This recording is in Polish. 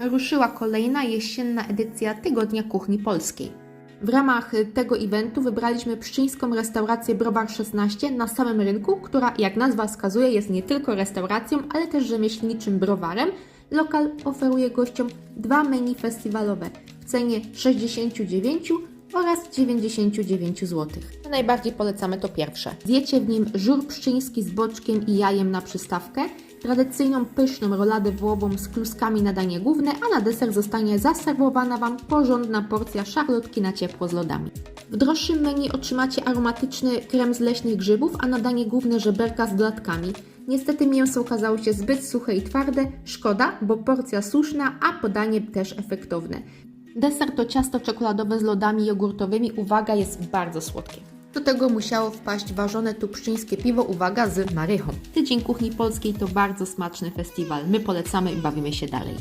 ruszyła kolejna jesienna edycja Tygodnia Kuchni Polskiej. W ramach tego eventu wybraliśmy pszczyńską restaurację Browar 16 na samym rynku, która jak nazwa wskazuje jest nie tylko restauracją, ale też rzemieślniczym browarem. Lokal oferuje gościom dwa menu festiwalowe w cenie 69 oraz 99 zł. Najbardziej polecamy to pierwsze. Zjecie w nim żur pszczyński z boczkiem i jajem na przystawkę, tradycyjną pyszną roladę wołową z kluskami na danie główne, a na deser zostanie zaserwowana Wam porządna porcja szarlotki na ciepło z lodami. W droższym menu otrzymacie aromatyczny krem z leśnych grzybów, a na danie główne żeberka z dodatkami. Niestety mięso okazało się zbyt suche i twarde, szkoda, bo porcja słuszna, a podanie też efektowne. Deser to ciasto czekoladowe z lodami jogurtowymi, uwaga, jest bardzo słodkie. Do tego musiało wpaść ważone tu pszczyńskie piwo, uwaga, z marychą. Tydzień Kuchni Polskiej to bardzo smaczny festiwal. My polecamy i bawimy się dalej.